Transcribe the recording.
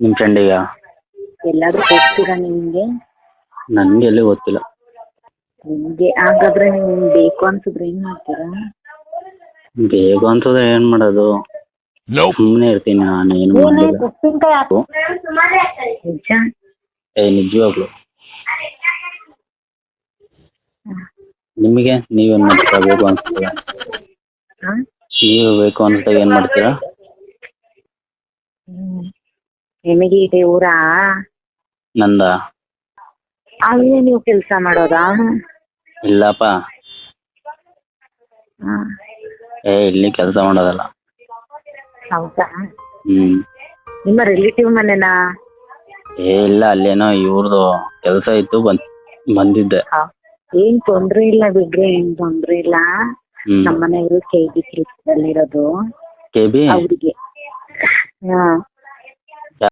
ನಿಮ್ಮ ಫ್ರೆಂಡಿಗ ಎಲ್ಲಾದ್ರೂ ಹೋಗ್ತೀರಾ ನಿಮ್ಗೆ? ನನ್ಗೆ ಎಲ್ಲಿ ಗೊತ್ತಿಲ್ಲ. ನಿಮ್ಗೆ ಹಾಗಾದ್ರೆ ನೀವು ಬೇಕು ಅನ್ಸಿದ್ರೆ ಏನ್ ಮಾಡ್ತೀರಾ? ಬೇಕು ಅಂತಂದ್ರೆ ಏನ್ ಮಾಡೋದು? ಸುಮ್ಮನೆ ಇರ್ತೀನಿ ನಾನು ಏನು ಮಾಡಿಲ್ಲ ಉಪ್ಪಿನಕಾಯಿ ನಿಜ? ಏ ನಿಜವಾಗ್ಲು. ನಿಮಗೆ ನೀವೇನ್ ಮಾಡ್ತೀರಾ? ಬೇಕು ಅನ್ಸ್ತೀರಾ ಹಾ? ನೀವು ಬೇಕು ಅನ್ಸ್ದಾಗ ಏನ್ ಮಾಡ್ತೀರಾ. ನಿಮಗೆ ಇದೆ ಊರಾ? ನಂದ. ಅಲ್ಲಿ ನೀವು ಕೆಲಸ ಮಾಡೋದಾ? ಇಲ್ಲಪ್ಪ. ಹಾ. ಏ ಇಲ್ಲಿ ಕೆಲಸ ಮಾಡೋದಲ್ಲ. ಹೌದಾ? ಹ್ಮ್. ನಿಮ್ಮ ರಿಲೇಟಿವ್ ಮನೆನಾ? ಏ ಇಲ್ಲ ಅಲ್ಲೇನೋ ಇವ್ರದ್ದು ಕೆಲಸ ಇತ್ತು ಬಂದ್ ಬಂದಿದ್ದೆ. ಹಾ. ಏನ್ ತೊಂದ್ರೆ ಇಲ್ಲ ಬಿಡ್ರಿ ಏನ್ ತೊಂದ್ರೆ ಇಲ್ಲ. ಹ್ಮ್. ನಮ್ಮ ಮನೆಯವರು ಕೆ ಬಿ ಕೆಲಸದಲ್ಲಿರೋದು ಕೆ ಬಿ ಅವ್ರಿಗೆ. ಹಾ.